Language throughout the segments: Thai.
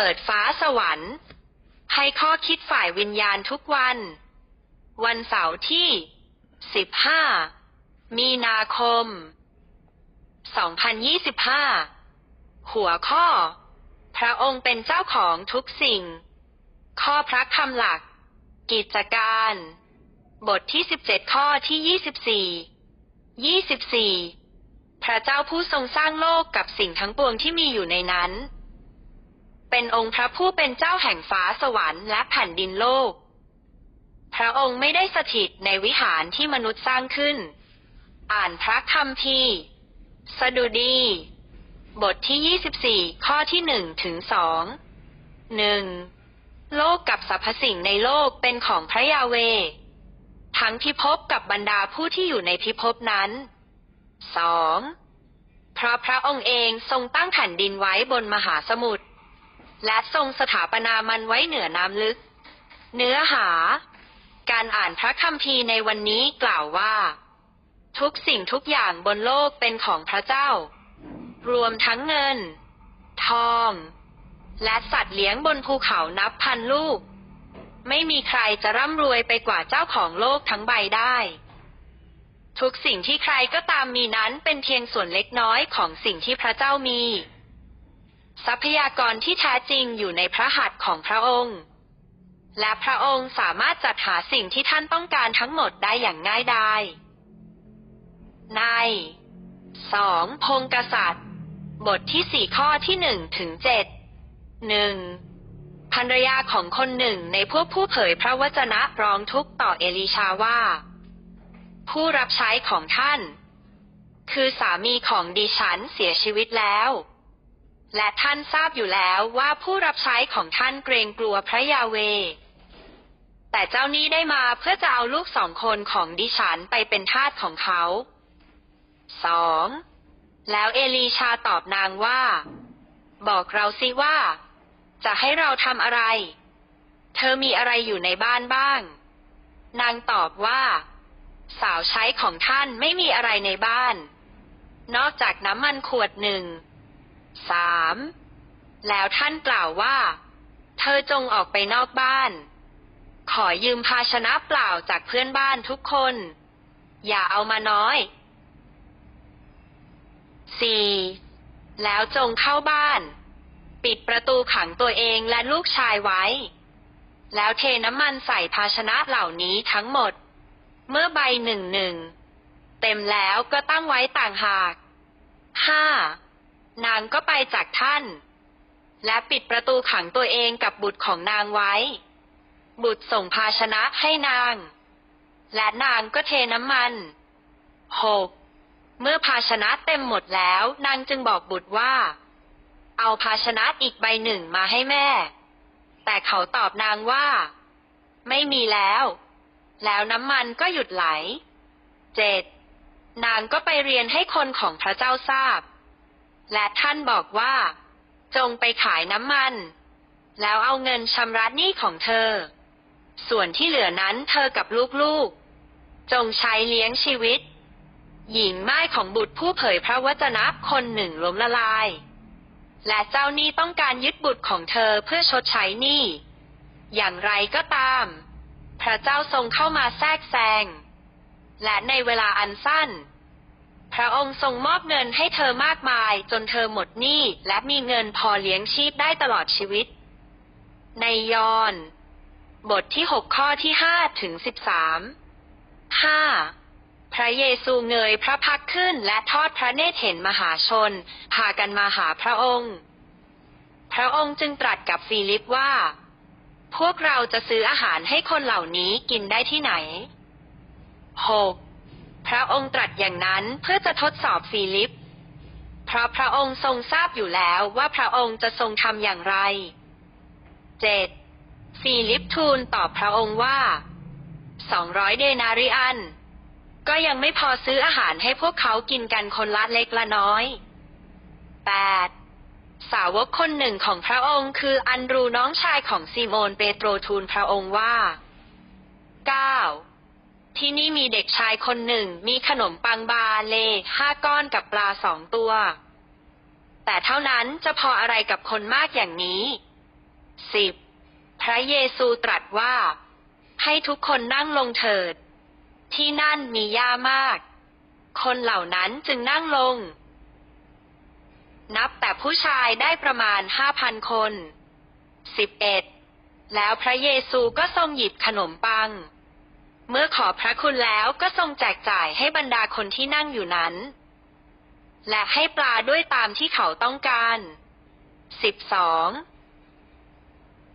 ปิดฟ้าสวรรค์ ให้ข้อคิดฝ่ายวิญญาณทุกวัน วันเสาร์ที่ 15 มีนาคม 2025 หัวข้อ พระองค์เป็นเจ้าของทุกสิ่ง ข้อพระคำหลัก กิจการ บทที่ 17 ข้อที่ 24 24พระเจ้าผู้ทรงสร้างโลกกับสิ่งทั้งปวงที่มีอยู่ในนั้น เป็นองค์พระผู้เป็นเจ้าแห่งฟ้าสวรรค์และแผ่นดินโลก พระองค์ไม่ได้สถิตในวิหารที่มนุษย์สร้างขึ้น อ่านพระคัมภีร์สดุดี บทที่ 24 ข้อที่1ถึง2 1. โลกกับสรรพสิ่งในโลกเป็นของพระยาเว ทั้งพิภพกับบรรดาผู้ที่อยู่ในพิภพนั้น 2. เพราะพระองค์เองทรงตั้งแผ่นดินไว้บนมหาสมุทร และทรงสถาปนามันไว้เหนือน้ำลึก เนื้อหา การอ่านพระคัมภีร์ในวันนี้กล่าวว่า ทุกสิ่งทุกอย่างบนโลกเป็นของพระเจ้า รวมทั้งเงิน ทอง และสัตว์เลี้ยงบนภูเขานับพันลูก ไม่มีใครจะร่ำรวยไปกว่าเจ้าของโลกทั้งใบได้ ทุกสิ่งที่ใครก็ตามมีนั้นเป็นเพียงส่วนเล็กน้อยของสิ่งที่พระเจ้ามี ทรัพยากรที่แท้จริงอยู่ในพระหัตถ์ของพระองค์ และพระองค์สามารถจัดหาสิ่งที่ท่านต้องการทั้งหมดได้อย่างง่ายดาย ในสองพงกษัตริย์ บทที่สี่ข้อที่หนึ่งถึงเจ็ดหนึ่งภรรยาของคนหนึ่งในพวกผู้เผยพระวจนะร้องทุกข์ต่อเอลีชาว่า ผู้รับใช้ของท่าน คือสามีของดิฉันเสียชีวิตแล้ว และท่านทราบอยู่แล้วว่าผู้รับใช้ของท่านเกรงกลัวพระยาเว แต่เจ้านี้ได้มาเพื่อจะเอาลูกสองคนของดิฉันไปเป็นทาสของเขาสองแล้วเอลีชาตอบนางว่า บอกเราสิว่า จะให้เราทำอะไร เธอมีอะไรอยู่ในบ้านบ้าง นางตอบว่า สาวใช้ของท่านไม่มีอะไรในบ้าน นอกจากน้ำมันขวดหนึ่ง สามแล้วท่านกล่าวว่า เธอจงออกไปนอกบ้าน ขอยืมภาชนะเปล่าจากเพื่อนบ้านทุกคน อย่าเอามาน้อยสี่แล้วจงเข้าบ้าน ปิดประตูขังตัวเองและลูกชายไว้ แล้วเทน้ำมันใส่ภาชนะเหล่านี้ทั้งหมด เมื่อใบหนึ่งหนึ่ง เต็มแล้วก็ตั้งไว้ต่างหากห้า นางก็ไปจากท่าน และปิดประตูขังตัวเองกับบุตรของนางไว้ บุตรส่งภาชนะให้นาง และนางก็เทน้ำมันหกเมื่อภาชนะเต็มหมดแล้ว นางจึงบอกบุตรว่า เอาภาชนะอีกใบหนึ่งมาให้แม่ แต่เขาตอบนางว่า ไม่มีแล้ว แล้วน้ำมันก็หยุดไหลเจ็ดนางก็ไปเรียนให้คนของพระเจ้าทราบ และท่านบอกว่า จงไปขายน้ำมัน แล้วเอาเงินชำระหนี้ของเธอ ส่วนที่เหลือนั้นเธอกับลูกๆ จงใช้เลี้ยงชีวิต หญิงไม้ของบุตรผู้เผยพระวจนะคนหนึ่งล้มละลาย และเจ้าหนี้ต้องการยึดบุตรของเธอเพื่อชดใช้หนี้ อย่างไรก็ตาม พระเจ้าทรงเข้ามาแทรกแซง และในเวลาอันสั้น พระองค์ทรงมอบเงินให้เธอมากมาย จนเธอหมดหนี้และมีเงินพอเลี้ยงชีพได้ตลอดชีวิต ในยอห์นบทที่หกข้อที่ห้าถึงสิบสามห้าพระเยซูเงยพระพักขึ้นและทอดพระเนตรเห็นมหาชน พากันมาหาพระองค์ พระองค์จึงตรัสกับฟิลิปว่า พวกเราจะซื้ออาหารให้คนเหล่านี้กินได้ที่ไหน 6. พระองค์ตรัสอย่างนั้นเพื่อจะทดสอบฟิลิป เพราะพระองค์ทรงทราบอยู่แล้วว่าพระองค์จะทรงทำอย่างไร 7. ฟิลิปทูลตอบพระองค์ว่าสองร้อยเดนาริอัน ก็ยังไม่พอซื้ออาหารให้พวกเขากินกันคนละเล็กละน้อย 8. สาวกคนหนึ่งของพระองค์คืออันรูน้องชายของซีโมนเปโตรทูลพระองค์ว่า 9. ที่นี่มีเด็กชายคนหนึ่ง มีขนมปังบาเลห้าก้อนกับปลาสองตัว แต่เท่านั้นจะพออะไรกับคนมากอย่างนี้สิบพระเยซูตรัสว่า ให้ทุกคนนั่งลงเถิด ที่นั่นมีหญ้ามาก คนเหล่านั้นจึงนั่งลง นับแต่ผู้ชายได้ประมาณห้าพันคนสิบเอ็ดแล้วพระเยซูก็ทรงหยิบขนมปัง เมื่อขอพระคุณแล้วก็ทรงแจกจ่ายให้บรรดาคนที่นั่งอยู่นั้น และให้ปลาด้วยตามที่เขาต้องการสิบสอง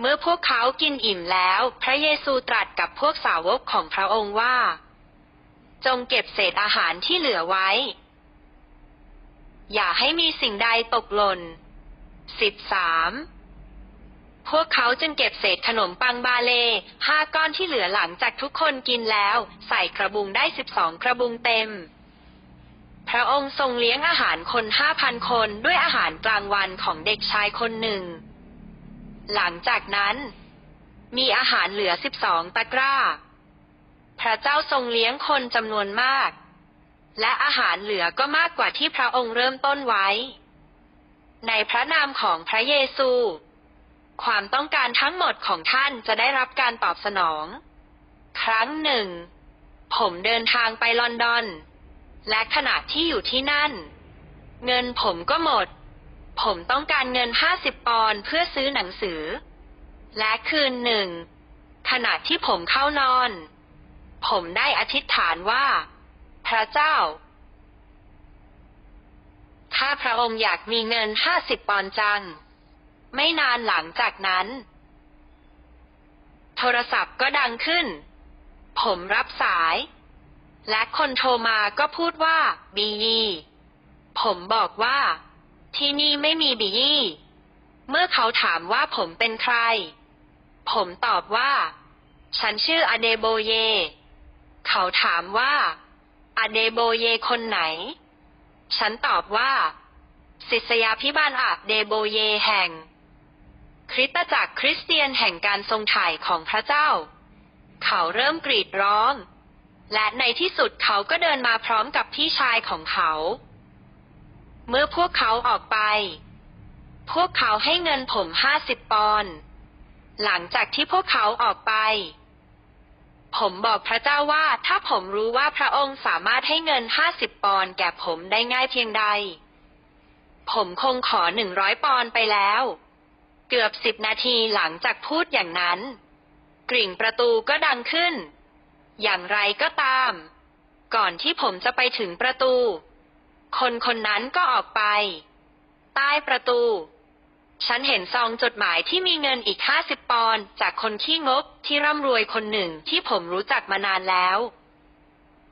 เมื่อพวกเขากินอิ่มแล้ว พระเยซูตรัสกับพวกสาวกของพระองค์ว่า จงเก็บเศษอาหารที่เหลือไว้ อย่าให้มีสิ่งใดตกหล่นสิบสาม พวกเขาจึงเก็บเศษขนมปังบาเลห้าก้อนที่เหลือหลังจากทุกคนกินแล้ว ใส่กระบุงได้สิบสองกระบุงเต็ม พระองค์ทรงเลี้ยงอาหารคนห้าพันคนด้วยอาหารกลางวันของเด็กชายคนหนึ่ง หลังจากนั้น มีอาหารเหลือสิบสองตะกร้า พระเจ้าทรงเลี้ยงคนจำนวนมาก และอาหารเหลือก็มากกว่าที่พระองค์เริ่มต้นไว้ ในพระนามของพระเยซู ความต้องการทั้งหมดของท่านจะได้รับการตอบสนอง ครั้งหนึ่ง ผมเดินทางไปลอนดอน และขณะที่อยู่ที่นั่น เงินผมก็หมด ผมต้องการเงินห้าสิบปอนด์เพื่อซื้อหนังสือ และคืนหนึ่ง ขณะที่ผมเข้านอน ผมได้อธิษฐานว่า พระเจ้า ถ้าพระองค์อยากมีเงินห้าสิบปอนด์จัง ไม่นานหลังจากนั้น โทรศัพท์ก็ดังขึ้น ผมรับสาย และคนโทรมาก็พูดว่าบียีผมบอกว่า ที่นี่ไม่มีบียีเมื่อเขาถามว่าผมเป็นใคร ผมตอบว่า ฉันชื่ออเดโบเย เขาถามว่าอเดโบเยคนไหน ฉันตอบว่าศิษยาพิบาลอาเดโบเยแห่ง คริสตจักรคริสเตียนแห่งการทรงถ่ายของพระเจ้า เขาเริ่มกรีดร้อง และในที่สุดเขาก็เดินมาพร้อมกับพี่ชายของเขา เมื่อพวกเขาออกไป พวกเขาให้เงินผมห้าสิบปอนด์หลังจากที่พวกเขาออกไป ผมบอกพระเจ้าว่าถ้าผมรู้ว่าพระองค์สามารถให้เงินห้าสิบปอนด์แก่ผมได้ง่ายเพียงใด ผมคงขอหนึ่งร้อยปอนด์ไปแล้ว เกือบสิบนาทีหลังจากพูดอย่างนั้น กริ่งประตูก็ดังขึ้น อย่างไรก็ตาม ก่อนที่ผมจะไปถึงประตู คนคนนั้นก็ออกไป ใต้ประตู ฉันเห็นซองจดหมายที่มีเงินอีกห้าสิบปอนด์จากคนขี้งกที่ร่ำรวยคนหนึ่งที่ผมรู้จักมานานแล้ว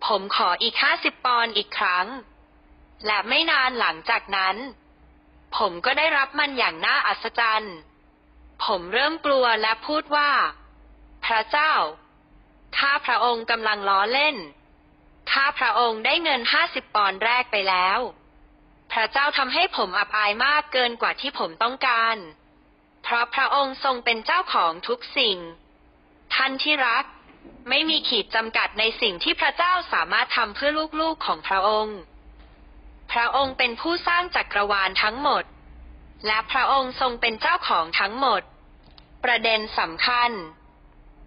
ผมขออีกห้าสิบปอนด์อีกครั้ง และไม่นานหลังจากนั้นผมก็ได้รับมันอย่างน่าอัศจรรย์ ผมเริ่มกลัวและพูดว่า พระเจ้าข้าพระองค์กำลังล้อเล่นข้าพระองค์ได้เงินห้าสิบปอนด์แรกไปแล้ว พระเจ้าทำให้ผมอับอายมากเกินกว่าที่ผมต้องการ เพราะพระองค์ทรงเป็นเจ้าของทุกสิ่ง ท่านที่รัก ไม่มีขีดจำกัดในสิ่งที่พระเจ้าสามารถทำเพื่อลูกๆของพระองค์ พระองค์เป็นผู้สร้างจักรวาลทั้งหมดและพระองค์ทรงเป็นเจ้าของทั้งหมด ประเด็นสำคัญ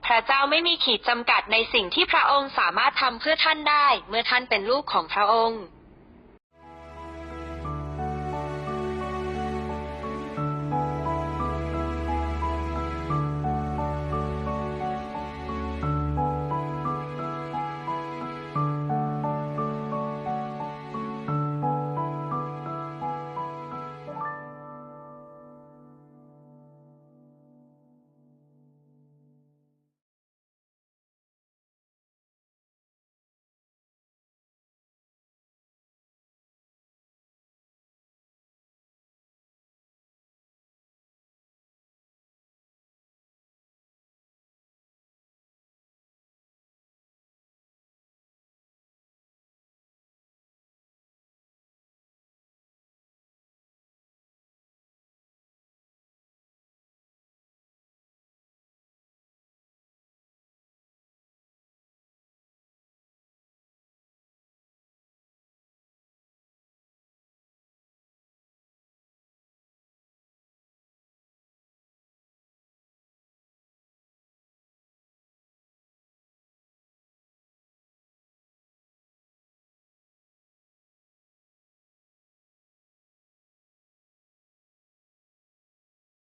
พระเจ้าไม่มีขีดจำกัดในสิ่งที่พระองค์สามารถทำเพื่อท่านได้ เมื่อท่านเป็นลูกของพระองค์